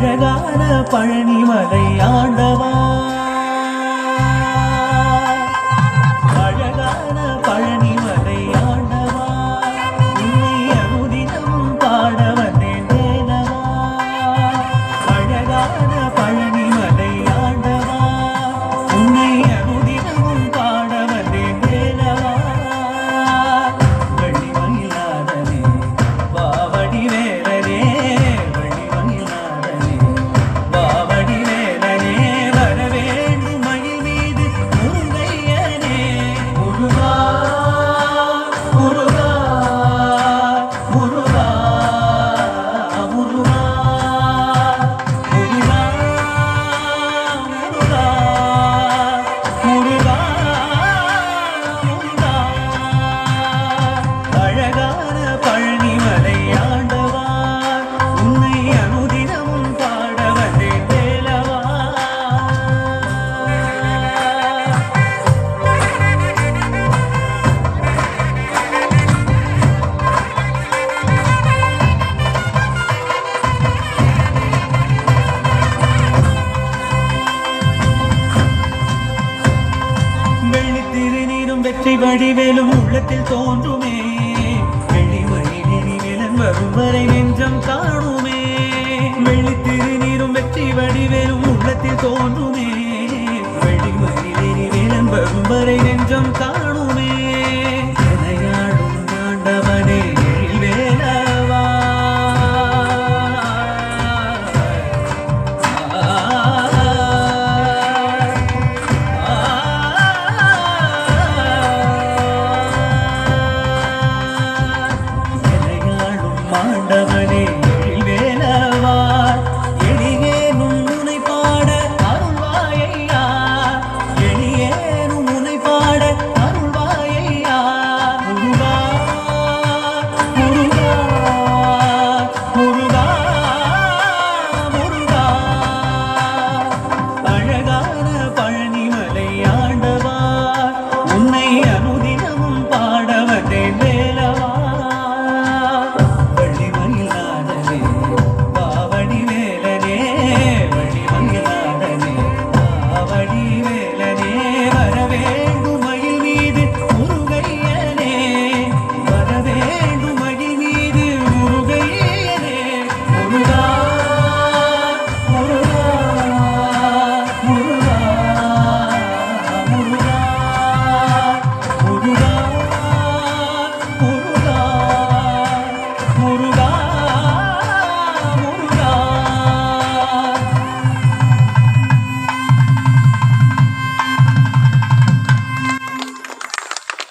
அழகான பழனிமலை ஆண்டவா. வெள்ளி திருநீரும் வெற்றி வடிவேலும் உள்ளத்தில் தோன்றுமே. வெள்ளி மயிலினி விலன் வரும் வரை நெஞ்சம் காணுமே. வெள்ளி திருநீரும் வெற்றி வடிவேலும் உள்ளத்தில் தோன்றுமே. வெள்ளி மயிலினி விலன் வரும் வரை நெஞ்சம் காணும் మాండవనే